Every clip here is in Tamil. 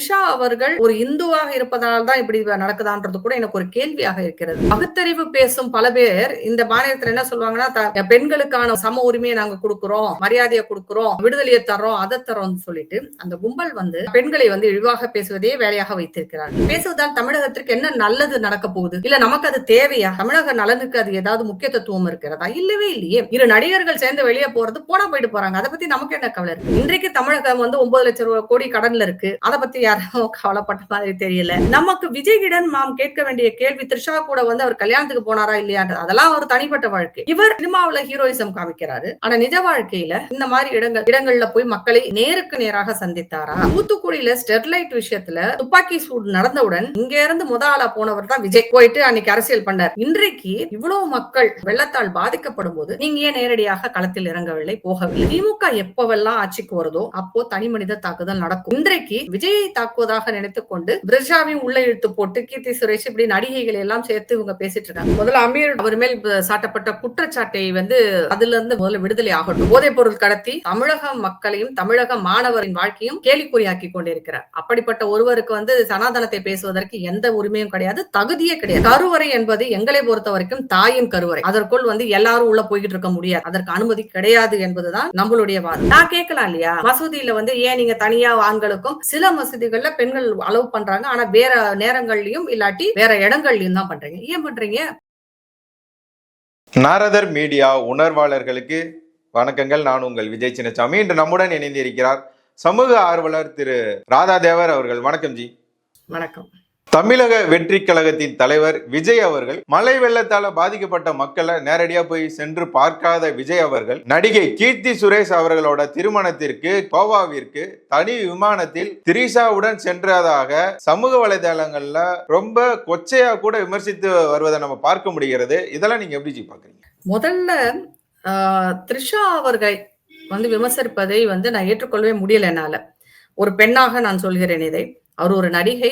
த்ரிஷா அவர்கள் ஒரு இந்துவாக இருப்பதால் தான் இப்படி நடக்குதான்றது கூட எனக்கு ஒரு கேள்வியாக இருக்கிறது. பகுத்தறிவு பேசும் பல பேர் இந்த மாநிலத்துல என்ன சொல்லுவாங்கன்னா பெண்களுக்கான சம உரிமையை நாங்க கொடுக்கிறோம் மரியாதையை கொடுக்கிறோம் விடுதலையை தரோம் அதை தரோம்னு சொல்லிட்டு அந்த கும்பல் வந்து பெண்களை வந்து இழிவாக பேசுவதே வேலையாக வைத்திருக்கிறார் பேசுவதால் தமிழகத்திற்கு என்ன நல்லது நடக்க போகுது? இல்ல நமக்கு அது தேவையா? தமிழக நலனுக்கு அது ஏதாவது முக்கியத்துவம் இருக்கிறதா? இல்லவே இல்லையே. இரு நடிகர்கள் சேர்ந்து வெளியே போறது போனா போயிட்டு போறாங்க. அதை பத்தி நமக்கு என்ன கவலை இருக்கு? இன்றைக்கு தமிழகம் வந்து ஒன்பது லட்சம் கோடி கடன்ல இருக்கு. அதை பத்தி யாரும் கவலைப்பட்ட மாதிரி தெரியல. நமக்கு விஜய்கிடன் மாம் கேட்க வேண்டிய கேள்வி த்ரிஷா கூட வந்து அவர் கல்யாணத்துக்கு போனாரா இல்லையான்றது. அதெல்லாம் ஒரு தனிப்பட்ட வாழ்க்கை. இவர் சினிமாவில ஹீரோயிசம் காமிக்கிறாரு. ஆனா நிஜ வாழ்க்கையில இந்த மாதிரி இடங்கள் இடங்கள்ல போய் மக்களை நேருக்கு நேராக சந்தித்தாரா? தூத்துக்குடியில ஸ்டெர்லைட் விஷயத்துல துப்பாக்கி சூடு நடந்தவுடன் இங்க இருந்து முத ஆளா போனவர் தான் விஜய். போயிட்டு அன்னைக்கு அரசியல் பண்ணார். இன்றைக்கு இவ்வளவு மக்கள் வெள்ளத்தால் பாதிக்கப்படும் போது நீங்க ஏன் நேரடியாக களத்தில் இறங்கவில்லை? போகவில்லை. திமுக எப்பவெல்லாம் ஆட்சிக்கு வருதோ அப்போ தனி மனித தாக்குதல் நடக்கும். இன்றைக்கு விஜயை தாக்குவதாக நினைத்து கொண்டு பிரிஷாவையும் உள்ள இழுத்து போட்டு கீர்த்தி சுரேஷ் இப்படி நடிகைகளை எல்லாம் சேர்த்து இவங்க பேசிட்டு இருக்காங்க. முதல்ல அமீர் அவர் மேல் சாட்டப்பட்ட குற்றச்சாட்டை வந்து அதுல இருந்து முதல்ல விடுதலை ஆகட்டும். போதைப் பொருள் கடத்தி தமிழக மக்களையும் தமிழக மாணவரின் வாழ்க்கையும் கேலிக்குறியாக்கி கொண்டிருக்கிறார். அப்படிப்பட்ட ஒருவருக்கு வந்து சனாதனத்தை பேசுவதற்கு எந்த உரிமையும் கிடையாது தகுதியே கிடையாது. கருவறை என்பது எங்களை பொறுத்த வரைக்கும் தாயின் கருவறை. அதற்குள் வந்து எல்லாரும் உள்ள போய்கிட்டு இருக்க முடியாது. அதற்கு அனுமதி கிடையாது என்பதுதான் நம்மளுடைய வாதம். நான் கேட்கலாம் இல்லையா? மசூதியில வந்து ஏன் நீங்க தனியா ஆண்களுக்கும் சில மசூதி மசூதிகள்ல பெண்கள் அலோவ் பண்றாங்க. ஆனா வேற நேரங்கள்லயும் இல்லாட்டி வேற இடங்கள்லயும் தான் பண்றீங்க. ஏன் பண்றீங்க? நாரதர் மீடியா உணர்வாளர்களுக்கு வணக்கங்கள். நான் உங்கள் விஜய் சின்னசாமி. இன்று நம்முடன் இணைந்திருக்கிறார் சமூக ஆர்வலர் திரு ராதாதேவர் அவர்கள். வணக்கம் ஜி. வணக்கம். தமிழக வெற்றி கழகத்தின் தலைவர் விஜய் அவர்கள் மழை வெள்ளத்தால பாதிக்கப்பட்ட மக்களை நேரடியா போய் சென்று பார்க்காத விஜய் அவர்கள் நடிகை கீர்த்தி சுரேஷ் அவர்களோட திருமணத்திற்கு கோவாவிற்கு தனி விமானத்தில் திரிஷாவுடன் சென்றதாக சமூக வலைதளங்கள்ல ரொம்ப கொச்சையா கூட விமர்சித்து வருவதை நம்ம பார்க்க முடிகிறது. இதெல்லாம் நீங்க எப்படி பாக்குறீங்க முதல்ல த்ரிஷா அவர்கள் வந்து விமர்சிப்பதை வந்து நான் ஏற்றுக்கொள்ளவே முடியல என்னால. ஒரு பெண்ணாக நான் சொல்கிறேன் இதை. அவர் ஒரு நடிகை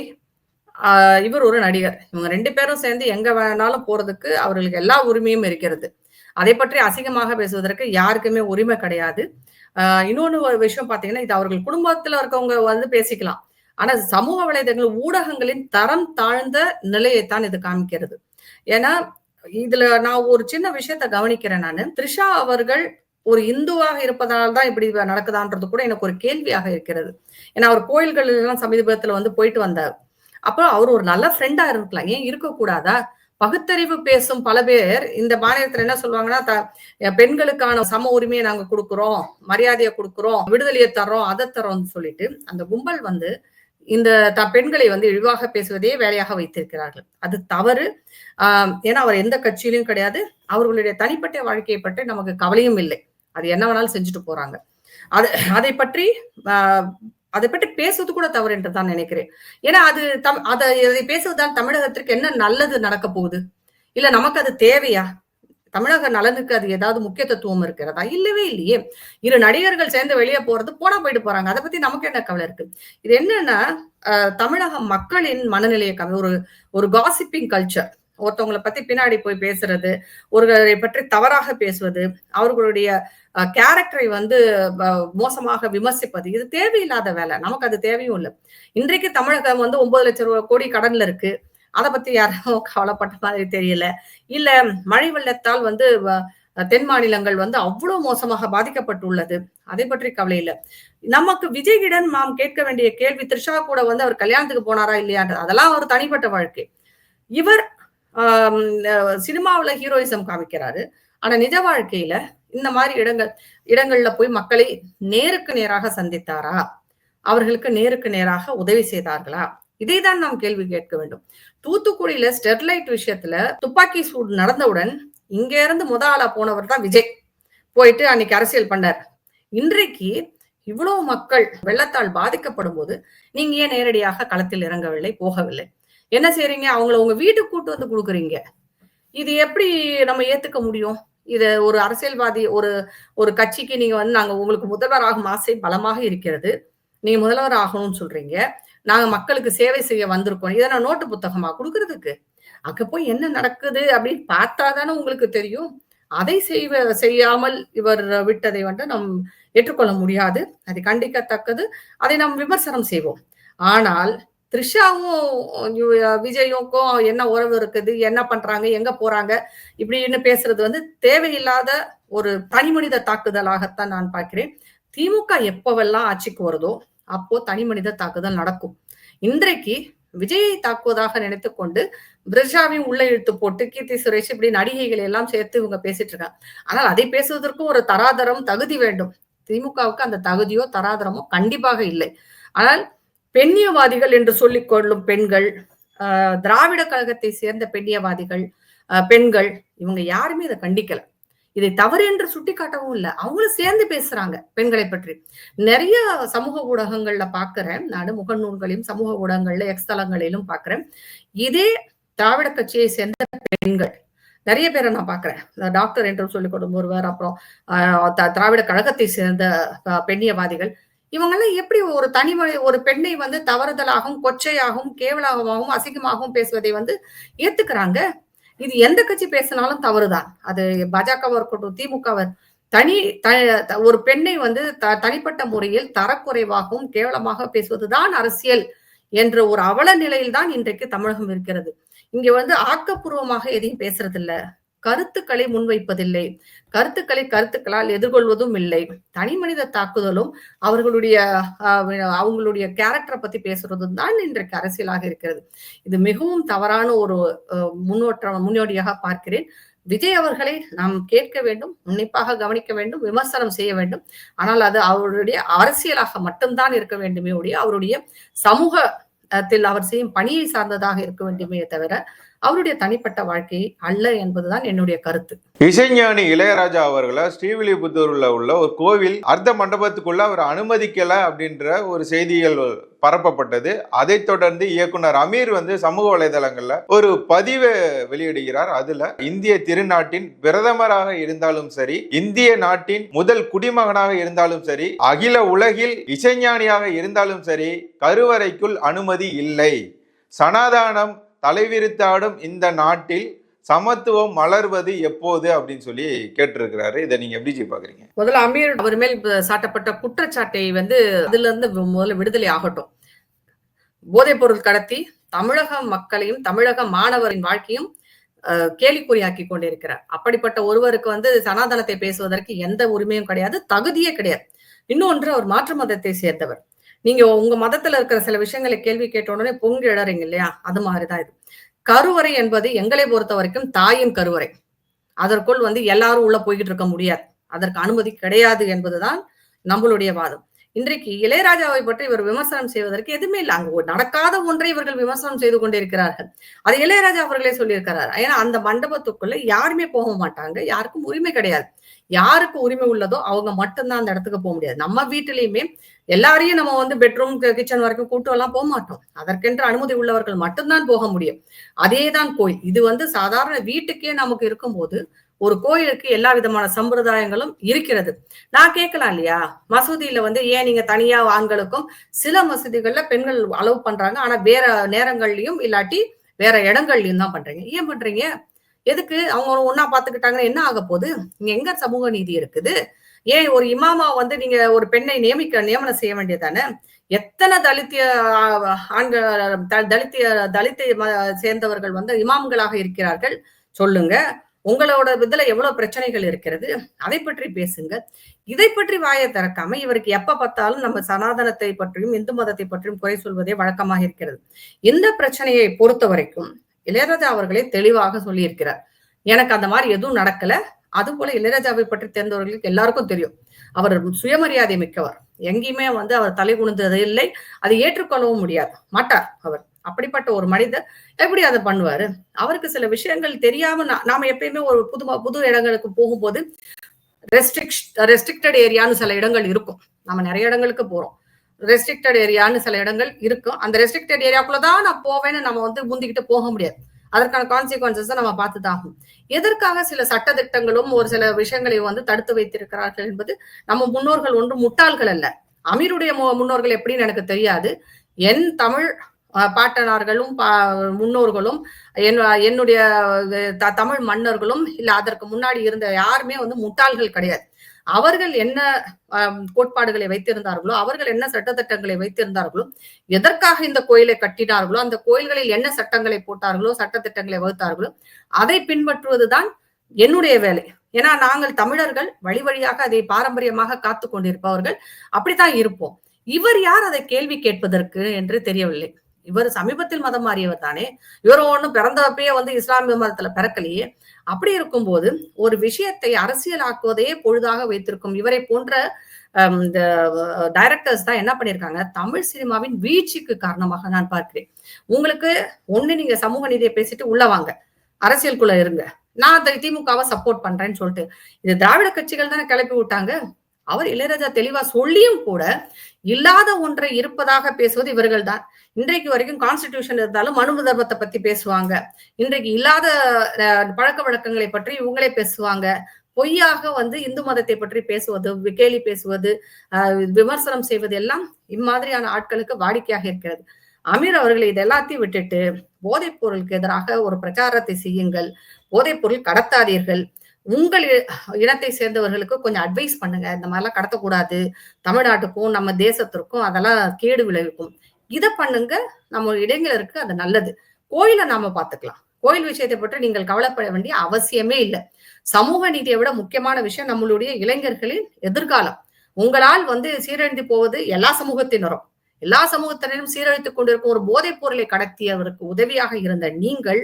இவர் ஒரு நடிகர். இவங்க ரெண்டு பேரும் சேர்ந்து எங்க வேணாலும் போறதுக்கு அவர்களுக்கு எல்லா உரிமையும் இருக்கிறது. அதை பற்றி அசிங்கமாக பேசுவதற்கு யாருக்குமே உரிமை கிடையாது. இன்னொன்று ஒரு விஷயம் பார்த்தீங்கன்னா இது அவர்கள் குடும்பத்தில் இருக்கவங்க வந்து பேசிக்கலாம். ஆனா சமூக வலைதளங்கள் ஊடகங்களின் தரம் தாழ்ந்த நிலையைத்தான் இது காமிக்கிறது. ஏன்னா இதுல நான் ஒரு சின்ன விஷயத்த கவனிக்கிறேன் நான். த்ரிஷா அவர்கள் ஒரு இந்துவாக இருப்பதால் தான் இப்படி நடக்குதான்றது கூட எனக்கு ஒரு கேள்வியாக இருக்கிறது. ஏன்னா அவர் கோயில்கள் எல்லாம் சமீபத்துல வந்து போயிட்டு வந்தார். அப்புறம் அவர் ஒரு நல்ல ஃப்ரெண்டா இருக்கலாம். ஏன் இருக்கக்கூடாதா? பகுத்தறிவு பேசும் பல பேர் இந்த மாநிலத்துல என்ன சொல்லுவாங்கன்னா பெண்களுக்கான சம உரிமையை நாங்க கொடுக்குறோம் மரியாதையை கொடுக்கிறோம் விடுதலையை தர்றோம் அதை தரோம்னு சொல்லிட்டு அந்த கும்பல் வந்து இந்த த பெண்களை வந்து இழிவாக பேசுவதே வேலையாக வைத்திருக்கிறார்கள். அது தவறு. ஆஹ் ஏன்னா அவர் எந்த கட்சியிலும் கிடையாது. அவர்களுடைய தனிப்பட்ட வாழ்க்கையை பற்றி நமக்கு கவலையும் இல்லை. அது என்ன வேணாலும் செஞ்சுட்டு போறாங்க. அது அதை பற்றி அதை பற்றி பேசுவது கூட தவறு என்று தான் நினைக்கிறேன். ஏன்னா அது தம் அதை அதை தமிழகத்திற்கு என்ன நல்லது நடக்க போகுது? இல்ல நமக்கு அது தேவையா? தமிழக நலனுக்கு அது ஏதாவது முக்கியத்துவம் இருக்கிறதா? இல்லவே இல்லையே. இரு நடிகர்கள் சேர்ந்து வெளியே போறது போனா போயிட்டு போறாங்க. அதை பத்தி நமக்கு என்ன கவலை இருக்கு? இது என்னன்னா ஆஹ் தமிழக மக்களின் மனநிலையை கவலை ஒரு ஒரு காசிப்பிங் கல்ச்சர் ஒருத்தவங்களை பத்தி பின்னாடி போய் பேசுறது ஒருவரை பற்றி தவறாக பேசுவது அவர்களுடைய கேரக்டரை வந்து மோசமாக விமர்சிப்பது. இது தேவையில்லாத வேலை. நமக்கு அது தேவையும் இல்லை. இன்றைக்கு தமிழகம் வந்து ஒன்பது லட்சம் ரூபாய் கோடி கடன்ல இருக்கு. அதை பத்தி யாரும் கவலைப்பட்ட மாதிரி தெரியல. இல்ல மழை வெள்ளத்தால் வந்து வ- தென் மாநிலங்கள் வந்து அவ்வளவு மோசமாக பாதிக்கப்பட்டுள்ளது. அதை பற்றி கவலை இல்லை. நமக்கு விஜய்கிடன் நாம் கேட்க வேண்டிய கேள்வி த்ரிஷா கூட வந்து அவர் கல்யாணத்துக்கு போனாரா இல்லையான்றது. அதெல்லாம் ஒரு தனிப்பட்ட வாழ்க்கை. இவர் சினிமாவுல ஹீரோயிசம் காமிக்கிறாரு. ஆனா நிஜ வாழ்க்கையில இந்த மாதிரி இடங்கள் இடங்கள்ல போய் மக்களை நேருக்கு நேராக சந்தித்தாரா? அவர்களுக்கு நேருக்கு நேராக உதவி செய்தார்களா? இதைதான் நாம் கேள்வி கேட்க வேண்டும். தூத்துக்குடியில ஸ்டெர்லைட் விஷயத்துல துப்பாக்கி சூடு நடந்தவுடன் இங்க இருந்து முத ஆளா போனவர் தான் விஜய். போயிட்டு அன்னைக்கு அரசியல் பண்ணார். இன்றைக்கு இவ்வளவு மக்கள் வெள்ளத்தால் பாதிக்கப்படும் போது நீங்க ஏன் நேரடியாக களத்தில் இறங்கவில்லை போகவில்லை? என்ன செய்யறீங்க அவங்கள உங்க வீட்டுக்கு கூட்டு வந்து கொடுக்குறீங்க. இது எப்படி நம்ம ஏத்துக்க முடியும்? இது ஒரு அரசியல்வாதி ஒரு ஒரு கட்சிக்கு நீங்க வந்து நாங்க உங்களுக்கு முதல்வர் ஆகும் ஆசை பலமாக இருக்கிறது. நீங்க முதல்வர் ஆகணும்னு சொல்றீங்க. நாங்க மக்களுக்கு சேவை செய்ய வந்திருக்கோம். இதை நான் நோட்டு புத்தகமா கொடுக்கறதுக்கு. அங்க போய் என்ன நடக்குது அப்படின்னு பார்த்தா தானே உங்களுக்கு தெரியும். அதை செய்வ செய்யாமல் இவர் விட்டதை வந்து நம் ஏற்றுக்கொள்ள முடியாது. அது கண்டிக்கத்தக்கது. அதை நாம் விமர்சனம் செய்வோம். ஆனால் த்ரிஷாவும் யு- விஜய்க்கும் என்ன உறவு இருக்குது? என்ன பண்றாங்க? எங்க போறாங்க? இப்படின்னு பேசுறது வந்து தேவையில்லாத ஒரு தனிமனித தாக்குதலாகத்தான் நான் பார்க்கிறேன். திமுக எப்பவெல்லாம் ஆட்சிக்கு வருதோ அப்போ தனிமனித தாக்குதல் நடக்கும். இன்றைக்கு விஜயை தாக்குவதாக நினைத்து கொண்டு பிரிஷாவையும் உள்ள இழுத்து போட்டு கீர்த்தி சுரேஷ் இப்படி நடிகைகள் எல்லாம் சேர்த்து இவங்க பேசிட்டு இருக்காங்க. ஆனால் அதை பேசுவதற்கும் ஒரு தராதரம் தகுதி வேண்டும். திமுகவுக்கு அந்த தகுதியோ தராதரமோ கண்டிப்பாக இல்லை. ஆனால் பெண்ணியவாதிகள் என்று சொல்லிக் கொள்ளும் பெண்கள் ஆஹ் திராவிட கழகத்தை சேர்ந்த பெண்ணியவாதிகள் ஆஹ் பெண்கள் இவங்க யாருமே இதை கண்டிக்கல. இதை தவறு என்று சுட்டிக்காட்டவும் இல்லை. அவங்களும் சேர்ந்து பேசுறாங்க பெண்களை பற்றி. நிறைய சமூக ஊடகங்கள்ல பாக்குறேன். நான் முகநூல்களையும் சமூக ஊடகங்கள்ல எக்ஸ் தளங்களிலும் பாக்குறேன். இதே திராவிட கட்சியை சேர்ந்த பெண்கள் நிறைய பேரை நான் பாக்குறேன். டாக்டர் என்று சொல்லிக் கொடுக்கும் ஒருவர் அப்புறம் ஆஹ் திராவிட கழகத்தை சேர்ந்த பெண்ணியவாதிகள் இவங்கெல்லாம் எப்படி ஒரு தனி ஒரு பெண்ணை வந்து தவறுதலாகவும் கொச்சையாகவும் கேவலமாகவும் அசிங்கமாகவும் பேசுவதை வந்து ஏத்துக்கிறாங்க? இது எந்த கட்சி பேசினாலும் தவறுதான். அது பாஜகவா இருக்கட்டும் திமுகவர் தனி த- ஒரு பெண்ணை வந்து த தனிப்பட்ட முறையில் தரக்குறைவாகவும் கேவலமாக பேசுவதுதான் அரசியல் என்ற ஒரு அவல நிலையில் இன்றைக்கு தமிழகம் இருக்கிறது. இங்க வந்து ஆக்கப்பூர்வமாக எதையும் பேசுறது இல்ல கருத்துக்களை முன்வைப்பதில்லை. கருத்துக்களை கருத்துக்களால் எதிர்கொள்வதும் இல்லை. தனி மனித தாக்குதலும் அவர்களுடைய அவங்களுடைய கேரக்டரை பத்தி பேசுறதும் தான் இன்றைக்கு அரசியலாக இருக்கிறது. இது மிகவும் தவறான ஒரு அஹ், முன்னோட்டம் முன்னோடியாக பார்க்கிறேன். விஜய் அவர்களை நாம் கேட்க வேண்டும் உன்னிப்பாக கவனிக்க வேண்டும் விமர்சனம் செய்ய வேண்டும். ஆனால் அது அவருடைய அரசியலாக மட்டும்தான் இருக்க வேண்டுமே ஒழிய அவருடைய சமூகத்தில் அவர் செய்யும் பணியை சார்ந்ததாக இருக்க வேண்டுமே தவிர அவருடைய தனிப்பட்ட வாழ்க்கை அல்ல என்பதுதான் என்னுடைய கருத்து. இசைஞானி இளையராஜா அவர்களை ஸ்ரீவில்லிபுத்தூர்ல உள்ள ஒரு கோவில் அர்த்த மண்டபத்துக்குள்ள அவர் அனுமதிக்கல அப்படின்ற ஒரு செய்திகள் பரப்பப்பட்டது. அதைத் தொடர்ந்து இயக்குனர் அமீர் வந்து சமூக வலைதளங்கள்ல ஒரு பதிவை வெளியிடுகிறார். அதுல இந்திய திருநாட்டின் பிரதமராக இருந்தாலும் சரி இந்திய நாட்டின் முதல் குடிமகனாக இருந்தாலும் சரி அகில உலகில் இசைஞானியாக இருந்தாலும் சரி கருவறைக்குள் அனுமதி இல்லை. சனாதானம் தலைவிரித்தாடும் இந்த நாட்டில் சமத்துவம் மலர்வது எப்போது அப்படின்னு சொல்லி கேட்டிருக்கிறாரு. இதை நீங்க எப்படி பாக்குறீங்க முதல்ல அமீர் அவர் மேல் சாட்டப்பட்ட குற்றச்சாட்டை வந்து அதுல இருந்து முதல்ல விடுதலை ஆகட்டும். போதைப் பொருள் கடத்தி தமிழக மக்களையும் தமிழக மாணவரின் வாழ்க்கையும் அஹ், கேலிக்குறியாக்கி கொண்டிருக்கிறார். அப்படிப்பட்ட ஒருவருக்கு வந்து சனாதனத்தை பேசுவதற்கு எந்த உரிமையும் கிடையாது தகுதியே கிடையாது. இன்னொன்று அவர் மாற்று மதத்தை சேர்ந்தவர். நீங்க உங்க மதத்துல இருக்கிற சில விஷயங்களை கேள்வி கேட்ட உடனே பொங்கி எழறீங்க இல்லையா? அது மாதிரிதான் இது. கருவறை என்பது எங்களை பொறுத்த வரைக்கும் தாயின் கருவறை. அதற்குள் வந்து எல்லாரும் உள்ள போய்கிட்டு இருக்க முடியாது. அதற்கு அனுமதி கிடையாது என்பதுதான் நம்மளுடைய வாதம். இன்றைக்கு இளையராஜாவை பற்றி இவர் விமர்சனம் செய்வதற்கு எதுவுமே இல்லை. அங்க ஒரு நடக்காத ஒன்றை இவர்கள் விமர்சனம் செய்து கொண்டிருக்கிறார்கள் அது இளையராஜா அவர்களே சொல்லியிருக்கிறார். ஏன்னா அந்த மண்டபத்துக்குள்ள யாருமே போக மாட்டாங்க. யாருக்கும் உரிமை கிடையாது. யாருக்கு உரிமை உள்ளதோ அவங்க மட்டும்தான் அந்த இடத்துக்கு போக முடியாது. நம்ம வீட்டிலையுமே எல்லாரையும் நம்ம வந்து பெட்ரூம் கிச்சன் வரைக்கும் கூட்டம் எல்லாம் போக மாட்டோம். அதற்கென்று அனுமதி உள்ளவர்கள் மட்டும்தான் போக முடியும். அதேதான் கோயில். இது வந்து சாதாரண வீட்டுக்கே நமக்கு இருக்கும்போது ஒரு கோயிலுக்கு எல்லா விதமான சம்பிரதாயங்களும் இருக்கிறது. நான் கேட்கலாம் இல்லையா? மசூதியில வந்து ஏன் நீங்க தனியா ஆண்களுக்கும் சில மசூதிகள்ல பெண்கள் அலோவ் பண்றாங்க? ஆனா வேற நேரங்கள்லயும் இல்லாட்டி வேற இடங்கள்லயும் தான் பண்றீங்க. ஏன் பண்றீங்க? எதுக்கு? அவங்க ஒன்னா பாத்துக்கிட்டாங்கன்னா என்ன ஆக போகுது? இங்க எங்க சமூக நீதி இருக்குது? ஏன் ஒரு இமாமா வந்து நீங்க ஒரு பெண்ணை நியமிக்க நியமனம் செய்ய வேண்டியதானே எத்தனை தலித்திய ஆண்கள் தலித்திய தலித்தை சேர்ந்தவர்கள் வந்து இமாம்களாக இருக்கிறார்கள்? சொல்லுங்க. உங்களோட இதுல எவ்வளவு பிரச்சனைகள் இருக்கிறது அதை பற்றி பேசுங்க. இதை பற்றி வாயை திறக்காம இவருக்கு எப்ப பார்த்தாலும் நம்ம சனாதனத்தை பற்றியும் இந்து மதத்தை பற்றியும் குறை சொல்வதே வழக்கமாக இருக்கிறது. இந்த பிரச்சனையை பொறுத்த வரைக்கும் இளையராஜா அவர்களே தெளிவாக சொல்லியிருக்கிறார். எனக்கு அந்த மாதிரி எதுவும் நடக்கல. அது போல இளையராஜாவை பற்றி தெரிந்தவர்களுக்கு எல்லாருக்கும் தெரியும். அவர் சுயமரியாதை மிக்கவர். எங்கேயுமே வந்து அவர் தலை குனிந்தது இல்லை அதை ஏற்றுக்கொள்ளவும் முடியாது. மாட்டார் அவர். அப்படிப்பட்ட ஒரு மனிதர் எப்படி அதை பண்ணுவாரு? அவருக்கு சில விஷயங்கள் தெரியாம நாம எப்பயுமே ஒரு புது புது இடங்களுக்கு போகும்போது ரெஸ்ட்ரிக்ஷ் ரெஸ்ட்ரிக்டட் ஏரியான்னு சில இடங்கள் இருக்கும். நம்ம நிறைய இடங்களுக்கு போறோம். ரெஸ்ட்ரிக்டட் ஏரியான்னு சில இடங்கள் இருக்கும். அந்த ரெஸ்ட்ரிக்டட் ஏரியாக்குள்ள தான் நான் போவேன்னு நம்ம வந்து முந்திக்கிட்டு போக முடியாது. அதற்கான கான்சிக்வன்சஸ் நம்ம பார்த்துதான் ஆகும். எதற்காக சில சட்ட திட்டங்களும் ஒரு சில விஷயங்களை வந்து தடுத்து வைத்திருக்கிறார்கள் என்பது நம்ம முன்னோர்கள் ஒன்று முட்டாள்கள் அல்ல. அமீருடைய மு- முன்னோர்கள் எப்படின்னு எனக்கு தெரியாது. என் தமிழ் பாட்டனார்களும் பா- முன்னோர்களும் என்னுடைய த- தமிழ் மன்னர்களும் இல்ல அதற்கு முன்னாடி இருந்த யாருமே வந்து முட்டாள்கள் கிடையாது. அவர்கள் என்ன கோட்பாடுகளை வைத்திருந்தார்களோ அவர்கள் என்ன சட்டத்திட்டங்களை வைத்திருந்தார்களோ எதற்காக இந்த கோயிலை கட்டினார்களோ அந்த கோயில்களில் என்ன சட்டங்களை போட்டார்களோ சட்டத்திட்டங்களை வகுத்தார்களோ அதை பின்பற்றுவதுதான் என்னுடைய வேலை. ஏன்னா நாங்கள் தமிழர்கள் வழி வழியாக அதை பாரம்பரியமாக காத்து கொண்டிருப்பவர்கள் அப்படித்தான் இருப்போம். இவர் யார் அதை கேள்வி கேட்பதற்கு என்று தெரியவில்லை. இவர் சமீபத்தில் மதம் மாறியவர் தானே. இவர் ஒன்றும் பிறந்தப்பயே வந்து இஸ்லாமிய மதத்துல பிறக்கலையே. அப்படி இருக்கும்போது ஒரு விஷயத்தை அரசியல் ஆக்குவதையே பொழுதாக வைத்திருக்கும். இவரை போன்ற இந்த டைரக்டர்ஸ் தான் என்ன பண்ணியிருக்காங்க? தமிழ் சினிமாவின் வீழ்ச்சிக்கு காரணமாக நான் பார்க்கிறேன். உங்களுக்கு ஒண்ணு நீங்க சமூக நீதியை பேசிட்டு உள்ள வாங்க. அரசியலுக்குள்ள இருங்க. நான் திமுகவை சப்போர்ட் பண்றேன்னு சொல்லிட்டு. இது திராவிட கட்சிகள் தானே கிளப்பி விட்டாங்க? அவர் இளையராஜா தெளிவா சொல்லியும் கூட இல்லாத ஒன்றை இருப்பதாக பேசுவது இவர்கள் தான் இன்றைக்கு வரைக்கும் கான்ஸ்டிடியூஷன் இருந்தாலும் மனு தர்மத்தை பத்தி பேசுவாங்க. இன்றைக்கு இல்லாத பழக்க வழக்கங்களை பற்றி இவங்களே பேசுவாங்க. பொய்யாக வந்து இந்து மதத்தை பற்றி பேசுவது கேலி பேசுவது விமர்சனம் செய்வது எல்லாம் இம்மாதிரியான ஆட்களுக்கு வாடிக்கையாக இருக்கிறது. அமீர் அவர்கள் இது எல்லாத்தையும் விட்டுட்டு போதைப் பொருளுக்கு எதிராக ஒரு பிரச்சாரத்தை செய்யுங்கள். போதைப் பொருள் கடத்தாதீர்கள். உங்கள் இனத்தை சேர்ந்தவர்களுக்கு கொஞ்சம் அட்வைஸ் பண்ணுங்க. இந்த மாதிரிலாம் கடத்தக்கூடாது. தமிழ்நாட்டுக்கும் நம்ம தேசத்திற்கும் அதெல்லாம் கேடு விளைவிக்கும். இதை பண்ணுங்க. நம்ம இளைஞருக்கு அது நல்லது. கோயிலை நாம பார்த்துக்கலாம். கோயில் விஷயத்தை பற்றி நீங்கள் கவலைப்பட வேண்டிய அவசியமே இல்லை. சமூக நீதியை விட முக்கியமான விஷயம் நம்மளுடைய இளைஞர்களின் எதிர்காலம். உங்களால் வந்து சீரழிந்து போவது எல்லா சமூகத்தினரும். எல்லா சமூகத்தினரும் சீரழித்துக் கொண்டிருக்கும் ஒரு போதைப் பொருளை கடத்தியவருக்கு உதவியாக இருந்த நீங்கள்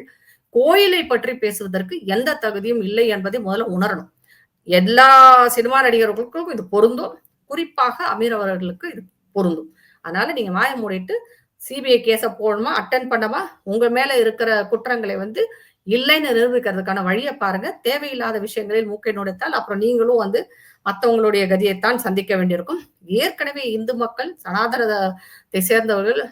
கோயிலை பற்றி பேசுவதற்கு எந்த தகுதியும் இல்லை என்பதை முதல்ல உணரணும். எல்லா சினிமா நடிகர்களுக்கும் இது பொருந்தும். குறிப்பாக அமீர் அவர்களுக்கு இது பொருந்தும். அதனால நீங்க வாய மூடிட்டு சிபிஐ கேஸை போடணுமா அட்டன் பண்ணமா உங்க மேல இருக்கிற குற்றங்களை வந்து இல்லைன்னு நிரூபிக்கிறதுக்கான வழியை பாருங்க. தேவையில்லாத விஷயங்களில் மூக்கை நுழைத்தால் அப்புறம் நீங்களும் வந்து மற்றவங்களுடைய கதியைத்தான் சந்திக்க வேண்டியிருக்கும். ஏற்கனவே இந்து மக்கள் சனாதனத்தை சேர்ந்தவர்கள்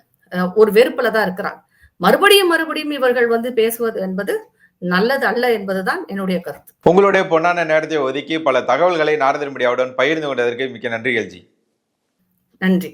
ஒரு வெறுப்புல தான் இருக்கிறாங்க. மறுபடியும் மறுபடியும் இவர்கள் வந்து பேசுவது என்பது நல்லது அல்ல என்பதுதான் என்னுடைய கருத்து. உங்களுடைய பொன்னான நேரத்தை ஒதுக்கி பல தகவல்களை நாரதன் மீடியாவுடன் பகிர்ந்து கொண்டதற்கு மிக்க நன்றிகள் ஜி நன்றி.